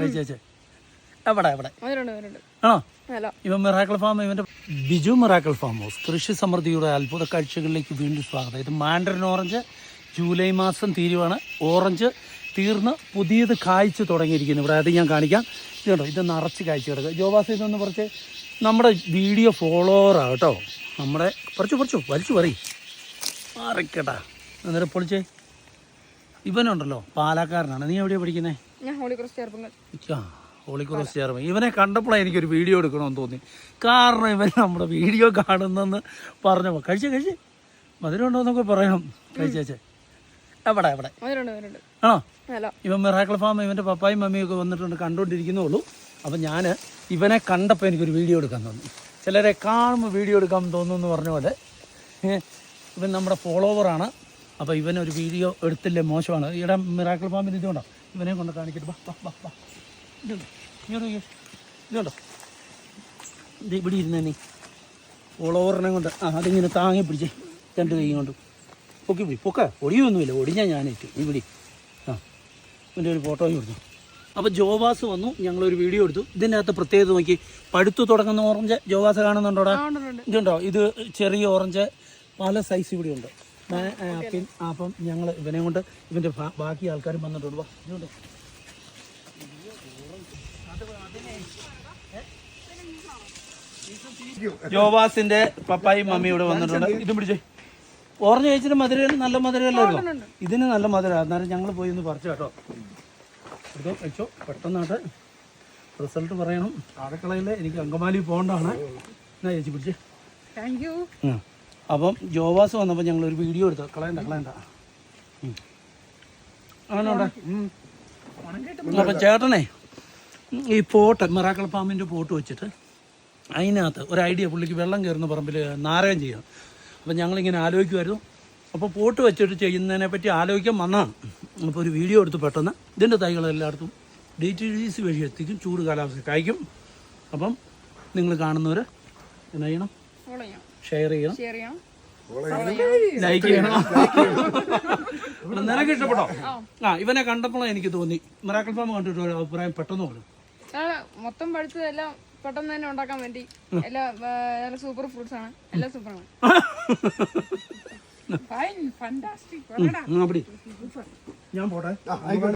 കഴിച്ചേച്ചേ എവിടെ എവിടെ? മധുരമുണ്ട് മധുരമുണ്ട് ആണോ? ഹലോ ഇവൻ മിറാക്കിൾ ഫാം ഇവന്റെ ബിജു മിറാക്കിൾ ഫാം ഹൗസ്. കൃഷി സമൃദ്ധിയുടെ അത്ഭുത കാഴ്ചകളിലേക്ക് വീണ്ടും സ്വാഗതം. ഇത് മാൻഡറിൻ ഓറഞ്ച് ജൂലൈ മാസം തീരുവാണ്. ഓറഞ്ച് തീർന്ന് പുതിയത് കായ്ച്ചു തുടങ്ങിയിരിക്കുന്നു. ഇവിടെ അത് ഞാൻ കാണിക്കാം. ഇതുണ്ടോ ഇത് നിറച്ച് കായ്ച്ചു കിടക്കുക. ജോബാസ് ഇതൊന്ന് കുറച്ച് നമ്മുടെ വീഡിയോ ഫോളോവറാണ് കേട്ടോ. നമ്മുടെ കുറച്ച് കുറച്ച് വലിച്ചു പറയും മാറിക്കട്ടാ എന്നിട്ട് പൊളിച്ചേ. ഇവനുണ്ടല്ലോ പാലക്കാരനാണ്. നീ എവിടെയാണ് പഠിക്കുന്നത് ഞാൻ ഹോളി ക്രോസ് ചേർപ്പുങ്ങൾ. ആ ഹോളി ക്രോസ് ചേർന്ന് ഇവനെ കണ്ടപ്പോഴാണ് എനിക്കൊരു വീഡിയോ എടുക്കണമെന്ന് തോന്നി. കാരണം ഇവൻ നമ്മുടെ വീഡിയോ കാണുന്നെന്ന് പറഞ്ഞപ്പോൾ കഴിച്ചേ കഴിച്ചേ. മധുരം ഉണ്ടോ എന്നൊക്കെ പറയാം. കഴിച്ചേച്ചേ എവിടെ എവിടെ? ആണോ? ഇവൻ മിറാക്കിൾ ഫാം ഇവന്റെ പപ്പായും മമ്മിയും ഒക്കെ വന്നിട്ടുണ്ട് കണ്ടുകൊണ്ടിരിക്കുന്നുള്ളൂ അപ്പം ഞാൻ ഇവനെ കണ്ടപ്പോൾ എനിക്കൊരു വീഡിയോ എടുക്കാൻ തോന്നി. ചിലരെ കാണുമ്പോൾ വീഡിയോ എടുക്കാൻ തോന്നുന്നു എന്ന് പറഞ്ഞ പോലെ. ഇവൻ നമ്മുടെ ഫോളോവറാണ് അപ്പോൾ ഇവനൊരു വീഡിയോ എടുത്തില്ലേ മോശമാണ്. ഈയിടെ മിറാക്കിൾ ഫാമിൽ ഇതുകൊണ്ടോ ഇവനെ കൊണ്ട് കാണിക്കട്ടെ. ബാ ബാ ബാ ഇങ്ങോട്ട് ഇതുണ്ടോ. ഇങ്ങോട്ട്. ഇതുണ്ടോ? ഇത് ഇവിടെ ഇരുന്നേ നീ ഓളോറിനെ കൊണ്ട്. ആ അതിങ്ങനെ താങ്ങി പിടിച്ചേ രണ്ട് കൈ കൊണ്ട്. പൊക്കി പിടി പൊക്ക. ഒടിയൊന്നുമില്ല. ഒടിഞ്ഞാൽ ഞാനേറ്റു ഇവിടെ ആ. ഇതിന്റെ ഒരു ഫോട്ടോയും കൊടുത്തു. അപ്പോൾ ജോവാസ് വന്നു. ഞങ്ങളൊരു വീഡിയോ എടുത്തു. ഇതിന്റെ അകത്ത് പ്രത്യേകത നോക്കി. പഴുത്തു തുടങ്ങുന്ന ഓറഞ്ച് ജോവാസ് കാണുന്നുണ്ടോടാ? ഇതുണ്ടോ? ഇത് ചെറിയ ഓറഞ്ച്. പല സൈസ് ഇവിടെ ഉണ്ട്. അപ്പം ഞങ്ങൾ ഇവനെ കൊണ്ട് ഇവന്റെ ബാക്കി ആൾക്കാരും വന്നിട്ടുണ്ട്. വാ ഇതുണ്ടോ ജോവാസിന്റെ പപ്പായും മമ്മിയും ഇവിടെ വന്നിട്ടുണ്ട്. ഇതും പിടിച്ചേ. ഓറഞ്ച് കഴിച്ചിട്ട് മധുരം നല്ല മധുരമല്ലോ ഇതിന് നല്ല മധുരം അന്നേരം ഞങ്ങൾ പോയി ഒന്ന് പറിച്ചു കേട്ടോ. എടുത്തോ കഴിച്ചോ പെട്ടെന്നായിട്ട് റിസൾട്ട് പറയണം. അടുക്കളയിൽ എനിക്ക് അങ്കമാലി പോകേണ്ടതാണ്. എന്നാ ചേച്ചി പിടിച്ചേ. Thank you. അപ്പം ജോവാസ് വന്നപ്പോൾ ഞങ്ങൾ ഒരു വീഡിയോ എടുത്തു. കളയണ്ട കളയണ്ട. ആണോടാ അപ്പം ചേട്ടനെ ഈ പോട്ട് മിറാക്കൾ പാമ്പിന്റെ പോട്ട് വെച്ചിട്ട് അതിനകത്ത് ഒരു ഐഡിയ പുള്ളിക്ക് വെള്ളം കയറുന്ന പറമ്പിൽ നാരകം ചെയ്യണം. അപ്പം ഞങ്ങളിങ്ങനെ ആലോചിക്കുമായിരുന്നു അപ്പോൾ പോട്ട് വെച്ചിട്ട് ചെയ്യുന്നതിനെ പറ്റി ആലോചിക്കാൻ വന്നാണ് അപ്പോൾ ഒരു വീഡിയോ എടുത്ത് പെട്ടെന്ന്. ഇതിന്റെ തൈകൾ എല്ലായിടത്തും ഡി ടി ഡി സി വഴി എത്തിക്കും ചൂട് കാലാവസ്ഥ കായ്ക്കും അപ്പം നിങ്ങൾ കാണുന്നവർ എന്നാ ചെയ്യണം? ചെയ്യാം ഷെയർ ചെയ്യണം. ഷെയർ ചെയ്യാം. ലൈക്ക് ചെയ്യണം. നിനക്ക് ഇഷ്ടപ്പെട്ടോ? ആ. ഇവനെ കണ്ടപ്പോഴാണ് എനിക്ക് തോന്നി. മിറാക്കിൾ ഫാം കണ്ടിട്ട് ഒരു അഭിപ്രായം പെട്ടെന്ന് പറഞ്ഞു മൊത്തം പഠിച്ചതെല്ലാം പെട്ടെന്ന് തന്നെ ഉണ്ടാക്കാൻ വേണ്ടി. എല്ലാ നല്ല സൂപ്പർ ഫ്രൂട്ട്സ് ആണ്. എല്ലാം സൂപ്പറാണ് ഫൈൻ അപ്പടി ഞാൻ പോട്ടെ.